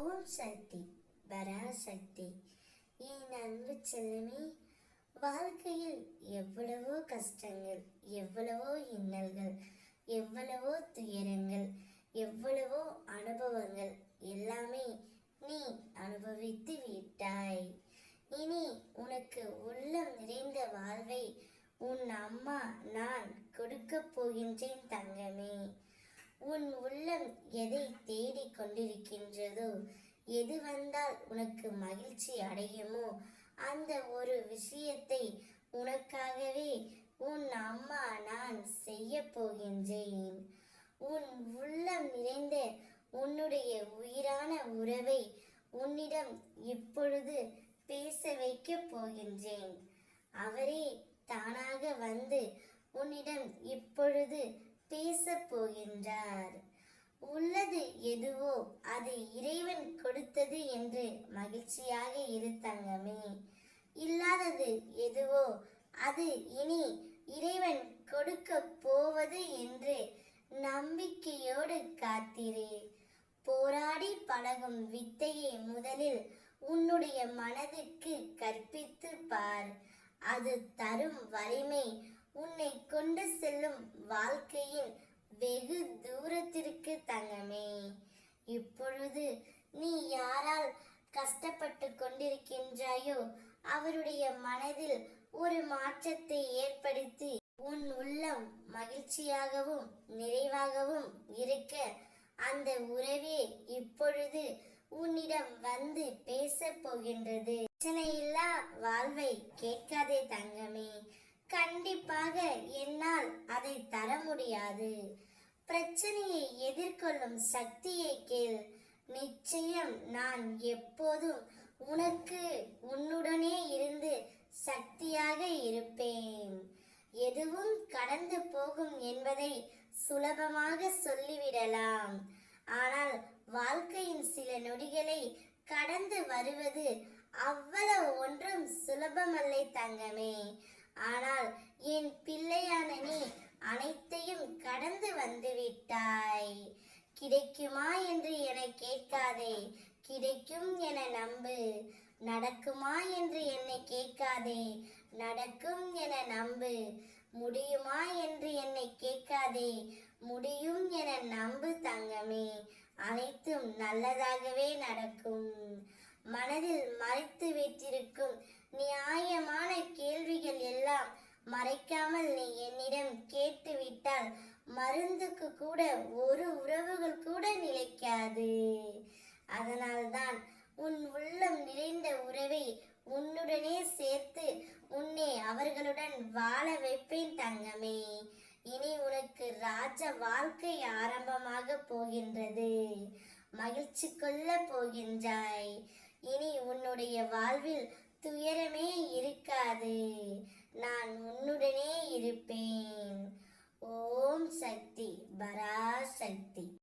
ஓம் சக்தி பராசக்தி என் அன்பு செல்லமே வாழ்க்கையில் எவ்வளவோ கஷ்டங்கள் எவ்வளவோ இன்னல்கள் எவ்வளவோ துயரங்கள் எவ்வளவோ அனுபவங்கள் எல்லாமே நீ அனுபவித்து விட்டாய். இனி உனக்கு உள்ளம் நிறைந்த வாழ்வை உன் அம்மா நான் கொடுக்கப் போகின்றேன் தங்கமே. உன் உள்ளம் எதை தேடிக் கொண்டிருக்கின்றதோ? எது வந்தால் உனக்கு மகிழ்ச்சி அடையுமோ? அந்த ஒரு விஷயத்தை உனக்காகவே உன் அம்மா நான் செய்ய போகின்றேன். உன் உள்ளம் நிறைந்த உன்னுடைய உயிரான உறவை உன்னிடம் இப்பொழுது பேச வைக்கப் போகின்றேன். அவரே தான வந்து உன்னிடம் இப்பொழுது பேசப் போகின்றார் உள்ளது எதுவோ அது இறைவன் கொடுத்தது என்று மகிழ்ச்சியாக இரு தங்கமே. இல்லாதது எதுவோ அது இனி இறைவன் கொடுக்க போவது என்று நம்பிக்கையோடு காத்திரே. போராடி பழகும் வித்தையை முதலில் உன்னுடைய மனதிற்கு கற்பித்து பார். அது தரும் வலிமை உன்னை கொண்டு செல்லும் வாழ்க்கை வெகு தூரத்திற்கு தங்கமே. இப்பொழுது நீ யாரால் கஷ்டப்பட்டு கொண்டிருக்கின்றாயோ அவருடைய மனதில் ஒரு மாற்றத்தை ஏற்படுத்தி உன் உள்ளம் மகிழ்ச்சியாகவும் நிறைவாகவும் இருக்க அந்த உறவே இப்பொழுது உன்னிடம் வந்து பேசப் போகின்றது. பிரச்சனையில்லா வாழ்வை கேட்காதே தங்கமே. கண்டிப்பாக என்னால் அதை தர முடியாது. பிரச்சனையை எதிர்கொள்ளும் சக்தியை கேள். நிச்சயம் நான் எப்போதும் உனக்கு உன்னுடனே இருந்து சக்தியாக இருப்பேன். எதுவும் கடந்து போகும் என்பதை சுலபமாக சொல்லிவிடலாம். ஆனால் வாழ்க்கையின் சில நொடிகளை கடந்து வருவது அவ்வளவு ஒன்றும் சுலபமல்ல தங்கமே. ஆனால் என் பிள்ளை நீ அனைத்தையும் கடந்து வந்து விட்டாய் கிடைக்குமா என்று என கேட்காதே. கிடைக்கும் என நம்பு. நடக்குமா என்று என்னை கேட்காதே. நடக்கும் என நம்பு. முடியுமா என்று என்னை கேட்காதே. முடியும் என நம்பு தங்கமே. அனைத்தும் நல்லதாகவே நடக்கும். மனதில் மறைத்து வைத்திருக்கும் நியாயமான கேள்விகள் எல்லாம் மறைக்காமல் நீ என்னிடம் கேட்டுவிட்டால் மருந்துக்கு கூட ஒரு உறவுகள் கூட நிலைக்காது. அதனால்தான் உன் உள்ளம் நிறைந்த உறவை உன்னுடனே சேர்த்து உன்னை அவர்களுடன் வாழ வைப்பேன் தங்கமே. இனி உனக்கு ராஜ வாழ்க்கை ஆரம்பமாக போகின்றது. மகிழ்ச்சி கொள்ள போகின்றாய். இனி உன்னுடைய வாழ்வில் துயரமே இருக்காது. நான்